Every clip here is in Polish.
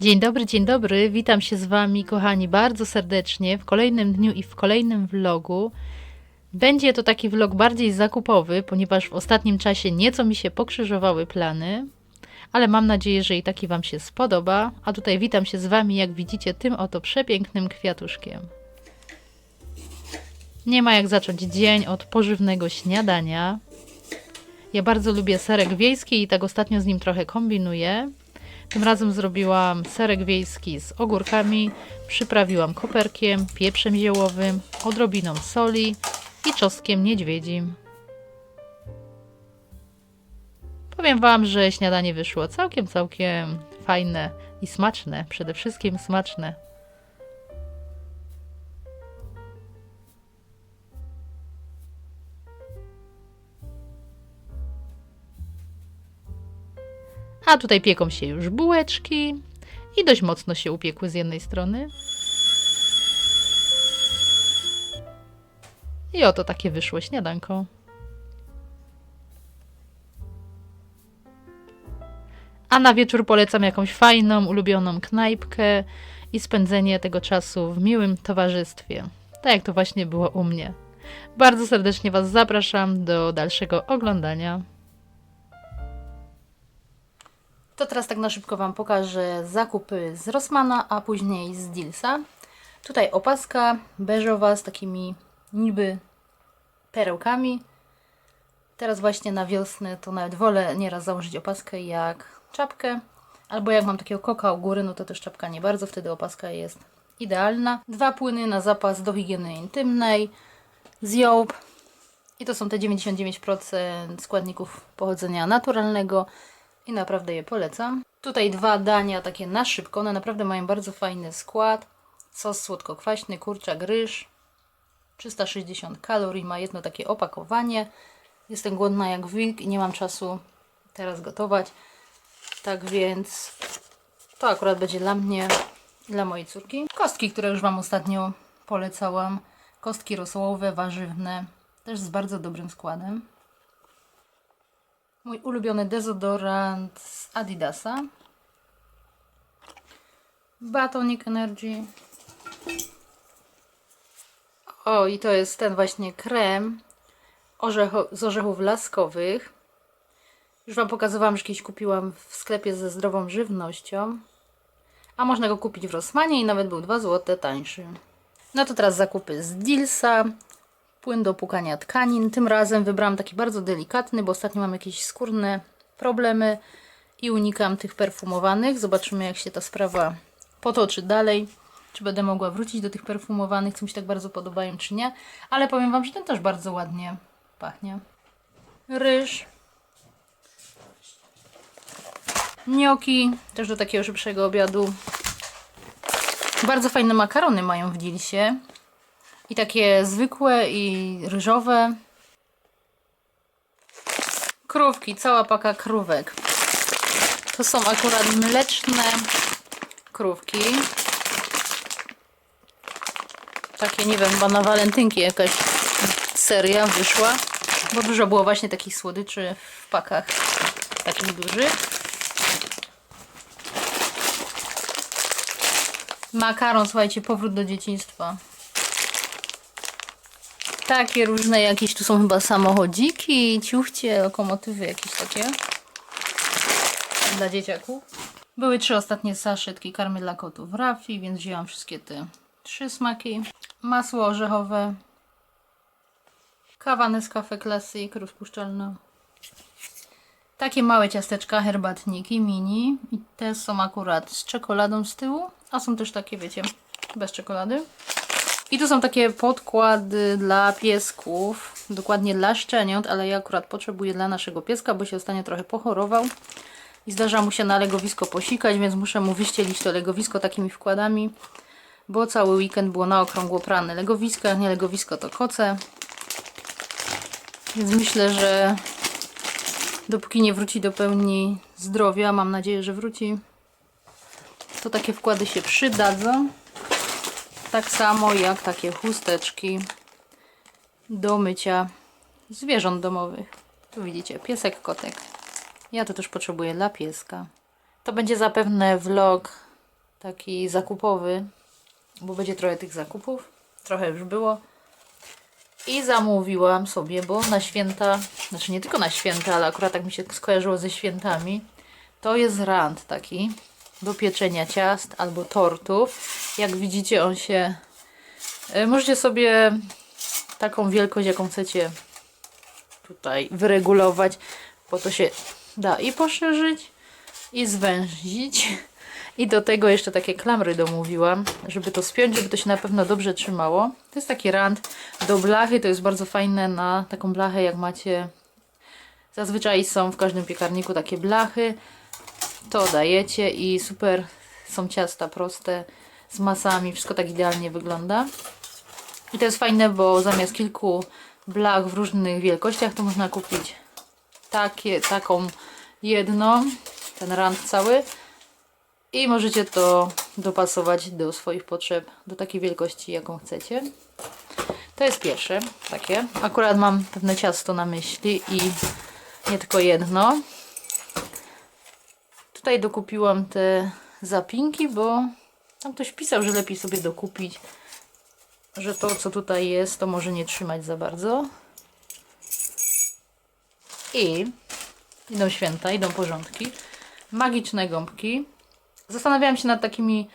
Dzień dobry, dzień dobry. Witam się z Wami, kochani, bardzo serdecznie w kolejnym dniu i w kolejnym vlogu. Będzie to taki vlog bardziej zakupowy, ponieważ w ostatnim czasie nieco mi się pokrzyżowały plany, ale mam nadzieję, że i taki Wam się spodoba. A tutaj witam się z Wami, jak widzicie, tym oto przepięknym kwiatuszkiem. Nie ma jak zacząć dzień od pożywnego śniadania. Ja bardzo lubię serek wiejski i tak ostatnio z nim trochę kombinuję. Tym razem zrobiłam serek wiejski z ogórkami, przyprawiłam koperkiem, pieprzem ziołowym, odrobiną soli i czosnkiem niedźwiedzim. Powiem Wam, że śniadanie wyszło całkiem, całkiem fajne i smaczne. Przede wszystkim smaczne. A tutaj pieką się już bułeczki i dość mocno się upiekły z jednej strony. I oto takie wyszło śniadanko. A na wieczór polecam jakąś fajną, ulubioną knajpkę i spędzenie tego czasu w miłym towarzystwie. Tak jak to właśnie było u mnie. Bardzo serdecznie Was zapraszam do dalszego oglądania. To teraz tak na szybko Wam pokażę zakupy z Rossmana, a później z Dilsa. Tutaj opaska beżowa z takimi niby perełkami. Teraz właśnie na wiosnę to nawet wolę nieraz założyć opaskę jak czapkę. Albo jak mam takiego koka u góry, no to też czapka nie bardzo, wtedy opaska jest idealna. Dwa płyny na zapas do higieny intymnej z. I to są te 99% składników pochodzenia naturalnego i naprawdę je polecam. Tutaj dwa dania takie na szybko, one naprawdę mają bardzo fajny skład. Sos słodko-kwaśny, kurczak, ryż. 360 kalorii, ma jedno takie opakowanie. Jestem głodna jak wilk i nie mam czasu teraz gotować. Tak więc to akurat będzie dla mnie i dla mojej córki. Kostki, które już Wam ostatnio polecałam. Kostki rosołowe, warzywne. Też z bardzo dobrym składem. Mój ulubiony dezodorant z Adidasa. Batonic Energy. O, i to jest ten właśnie krem orzecho, z orzechów laskowych. Już Wam pokazywałam, że kiedyś kupiłam w sklepie ze zdrową żywnością. A można go kupić w Rossmanie i nawet był 2 zł tańszy. No to teraz zakupy z Dilsa. Płyn do płukania tkanin. Tym razem wybrałam taki bardzo delikatny, bo ostatnio mam jakieś skórne problemy i unikam tych perfumowanych. Zobaczymy, jak się ta sprawa potoczy dalej. Czy będę mogła wrócić do tych perfumowanych, co mi się tak bardzo podobają, czy nie. Ale powiem Wam, że ten też bardzo ładnie pachnie. Ryż. Gnioki, też do takiego szybszego obiadu. Bardzo fajne makarony mają w Dilsie. I takie zwykłe i ryżowe. Krówki, cała paka krówek. To są akurat mleczne krówki. Takie, nie wiem, chyba na walentynki jakaś seria wyszła. Bo dużo było właśnie takich słodyczy w pakach takich dużych. Makaron, słuchajcie, powrót do dzieciństwa. Takie różne jakieś, tu są chyba samochodziki, ciuchcie, lokomotywy jakieś takie. Dla dzieciaków. Były trzy ostatnie saszetki karmy dla kotów Rafi, więc wzięłam wszystkie te trzy smaki. Masło orzechowe. Kawa Nescafe Classic rozpuszczalna. Takie małe ciasteczka, herbatniki mini. I te są akurat z czekoladą z tyłu. A są też takie, wiecie, bez czekolady. I tu są takie podkłady dla piesków. Dokładnie dla szczeniąt, ale ja akurat potrzebuję dla naszego pieska, bo się ostatnio trochę pochorował. I zdarza mu się na legowisko posikać, więc muszę mu wyścielić to legowisko takimi wkładami. Bo cały weekend było na okrągło prane legowisko. Jak nie legowisko, to koce. Więc myślę, że dopóki nie wróci do pełni zdrowia, mam nadzieję, że wróci, to takie wkłady się przydadzą. Tak samo jak takie chusteczki do mycia zwierząt domowych. Tu widzicie, piesek, kotek. Ja to też potrzebuję dla pieska. To będzie zapewne vlog taki zakupowy, bo będzie trochę tych zakupów. Trochę już było. I zamówiłam sobie, bo na święta, znaczy nie tylko na święta, ale akurat tak mi się skojarzyło ze świętami. To jest rand taki do pieczenia ciast albo tortów. Jak widzicie, on się. e, Możecie sobie taką wielkość, jaką chcecie tutaj wyregulować, bo to się da i poszerzyć, i zwęzić. I do tego jeszcze takie klamry domówiłam, żeby to spiąć, żeby to się na pewno dobrze trzymało. To jest taki rand do blachy, to jest bardzo fajne na taką blachę, jak macie. Zazwyczaj są w każdym piekarniku takie blachy. To dajecie i super są ciasta proste z masami, wszystko tak idealnie wygląda. I to jest fajne, bo zamiast kilku blach w różnych wielkościach, to można kupić takie, taką jedną, ten rand cały i możecie to dopasować do swoich potrzeb, do takiej wielkości, jaką chcecie. To jest pierwsze, takie. Akurat mam pewne ciasto na myśli i nie tylko jedno. Tutaj dokupiłam te zapinki, bo tam ktoś pisał, że lepiej sobie dokupić, że to, co tutaj jest, to może nie trzymać za bardzo. I idą święta, idą porządki. Magiczne gąbki. Zastanawiałam się nad takimi,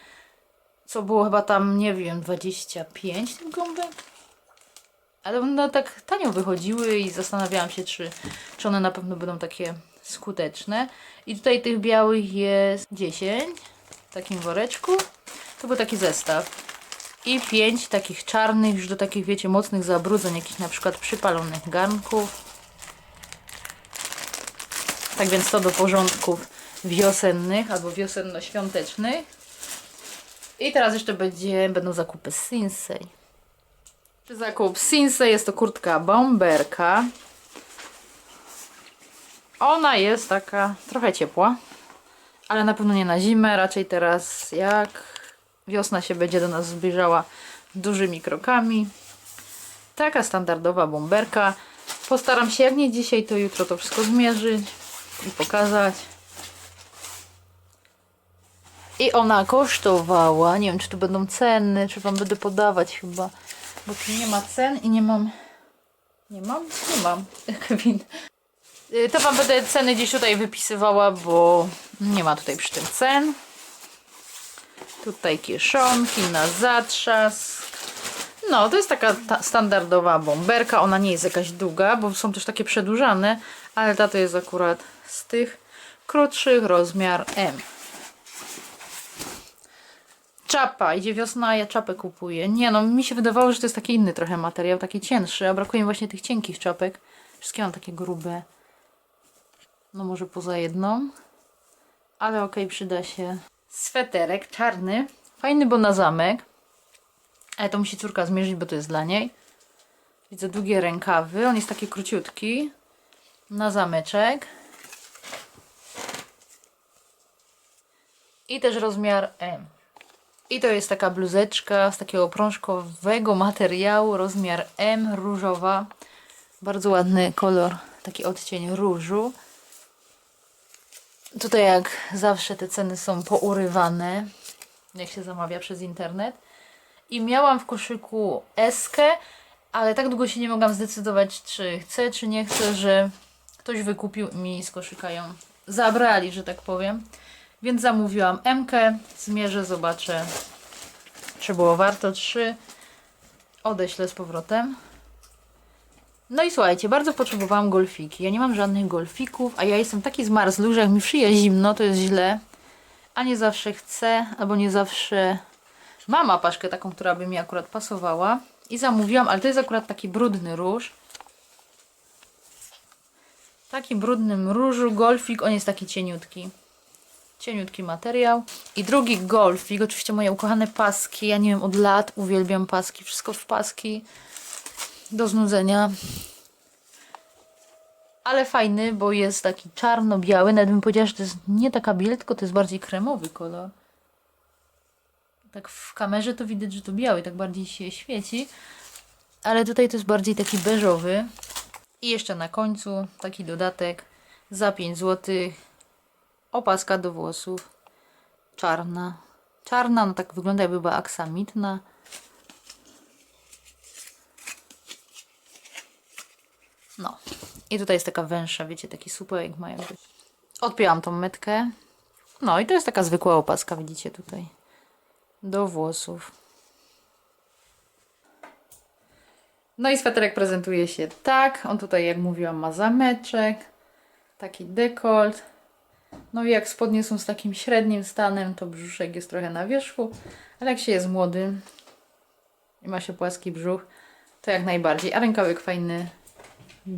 co było chyba tam, nie wiem, 25 tych gąbek. Ale one tak tanio wychodziły i zastanawiałam się, czy, czy one na pewno będą takie skuteczne. I tutaj tych białych jest 10 w takim woreczku. To był taki zestaw. I 5 takich czarnych, już do takich, wiecie, mocnych zabrudzeń, jakichś na przykład przypalonych garnków. Tak więc to do porządków wiosennych albo wiosenno-świątecznych. I teraz jeszcze będzie, będą zakupy Sinsei. Zakup Sinsei jest to kurtka bomberka. Ona jest taka trochę ciepła, ale na pewno nie na zimę. Raczej teraz jak wiosna się będzie do nas zbliżała dużymi krokami. Taka standardowa bomberka. Postaram się jak nie dzisiaj, to jutro to wszystko zmierzyć i pokazać. I ona kosztowała, nie wiem czy tu będą ceny, czy wam będę podawać chyba, bo tu nie ma cen i nie mam, nie mam? Nie mam, Kevin. Y, To wam będę ceny gdzieś tutaj wypisywała, bo nie ma tutaj przy tym cen. Tutaj kieszonki na zatrzask. No, to jest taka ta standardowa bomberka. Ona nie jest jakaś długa, bo są też takie przedłużane, ale ta to jest akurat z tych krótszych, rozmiar M. Czapa, idzie wiosna, ja czapę kupuję. Nie no, mi się wydawało, że to jest taki inny trochę materiał, taki cięższy, a brakuje mi właśnie tych cienkich czapek. Wszystkie mam takie grube. No może poza jedną. Ale okej, przyda się. Sweterek czarny. Fajny, bo na zamek. Ale to musi córka zmierzyć, bo to jest dla niej. Widzę długie rękawy. On jest taki króciutki. Na zameczek. I też rozmiar M. I to jest taka bluzeczka z takiego prążkowego materiału, rozmiar M, różowa. Bardzo ładny kolor, taki odcień różu. Tutaj jak zawsze te ceny są pourywane, jak się zamawia przez internet. I miałam w koszyku eskę, ale tak długo się nie mogłam zdecydować, czy chcę, czy nie chcę, że ktoś wykupił i mi z koszyka ją zabrali, że tak powiem. Więc zamówiłam MK, zmierzę, zobaczę, czy było warto. Trzy odeślę z powrotem. No i słuchajcie, bardzo potrzebowałam golfiki. Ja nie mam żadnych golfików, a ja jestem taki zmarzły, że jak mi szyje zimno, to jest źle. A nie zawsze chcę, albo nie zawsze mam apaszkę taką, która by mi akurat pasowała. I zamówiłam, ale to jest akurat taki brudny róż. Taki brudnym różu, golfik, on jest taki cieniutki. Cieniutki materiał. I drugi golfik, oczywiście moje ukochane paski. Ja nie wiem, od lat uwielbiam paski, wszystko w paski. Do znudzenia. Ale fajny, bo jest taki czarno-biały. Nawet bym powiedziała, że to jest nie taka biel, tylko to jest bardziej kremowy kolor. Tak w kamerze to widać, że to biały, tak bardziej się świeci. Ale tutaj to jest bardziej taki beżowy. I jeszcze na końcu taki dodatek za 5 zł. Opaska do włosów. Czarna. czarna, no tak wygląda jakby była aksamitna. No. I tutaj jest taka węższa, wiecie, taki supełek ma jakby. Odpięłam tą metkę. No i to jest taka zwykła opaska, widzicie tutaj. Do włosów. No i sweterek prezentuje się tak. On tutaj, jak mówiłam, ma zameczek. Taki dekolt. No i jak spodnie są z takim średnim stanem, to brzuszek jest trochę na wierzchu. Ale jak się jest młody i ma się płaski brzuch, to jak najbardziej. A rękawek fajny,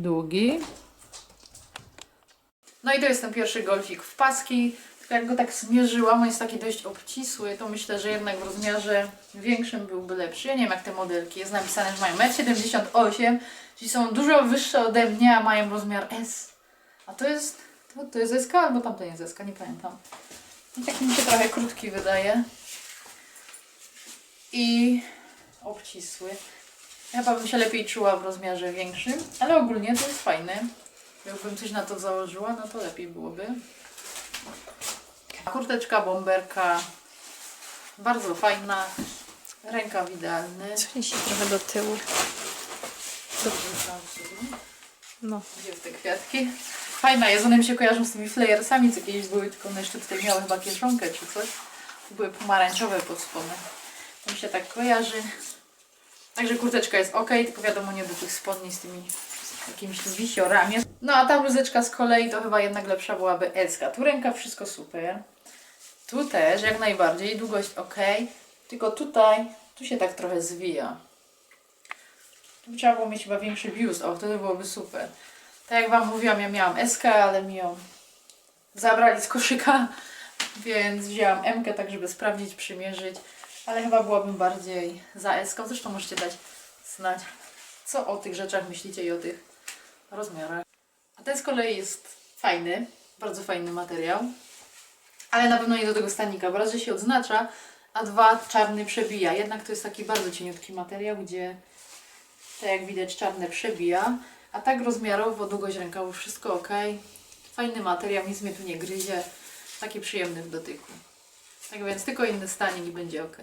długi. No i to jest ten pierwszy golfik w paski. Jak go tak zmierzyłam, on jest taki dość obcisły, to myślę, że jednak w rozmiarze większym byłby lepszy. Ja nie wiem jak te modelki. Jest napisane, że mają 1,78 m, czyli są dużo wyższe ode mnie, a mają rozmiar S. A to jest, to, to jest SK albo tamten jest SK, nie pamiętam. I taki mi się trochę krótki wydaje. I obcisły. Ja chyba bym się lepiej czuła w rozmiarze większym, ale ogólnie to jest fajne. Jakbym coś na to założyła, no to lepiej byłoby. Kurteczka, bomberka. Bardzo fajna. Rękaw idealny. Przenieś się trochę do tyłu. No. Gdzie te kwiatki? Fajna jest, one mi się kojarzą z tymi flayersami, co kiedyś były, tylko one jeszcze tutaj miały chyba kieszonkę czy coś. Były pomarańczowe pod spodem. To mi się tak kojarzy. Także kurteczka jest ok, tylko wiadomo nie do tych spodni z tymi jakimiś tu wisiorami. No a ta bluzeczka z kolei to chyba jednak lepsza byłaby Elska. Tu ręka wszystko super. Tu też jak najbardziej, długość ok. Tylko tutaj, tu się tak trochę zwija. Tu trzeba było mieć chyba większy biust, o wtedy byłoby super. Tak jak Wam mówiłam, ja miałam SK, ale mi ją zabrali z koszyka, więc wzięłam M, tak żeby sprawdzić, przymierzyć, ale chyba byłabym bardziej za SK. Zresztą możecie dać znać, co o tych rzeczach myślicie i o tych rozmiarach. A ten z kolei jest fajny, bardzo fajny materiał, ale na pewno nie do tego stanika, bo raz, że się odznacza, a dwa, czarny przebija. Jednak to jest taki bardzo cieniutki materiał, gdzie tak jak widać czarne przebija, a tak rozmiarowo, długość rękawów, wszystko ok. Fajny materiał, nic mnie tu nie gryzie, taki przyjemny w dotyku. Tak więc tylko inny stanik i będzie ok.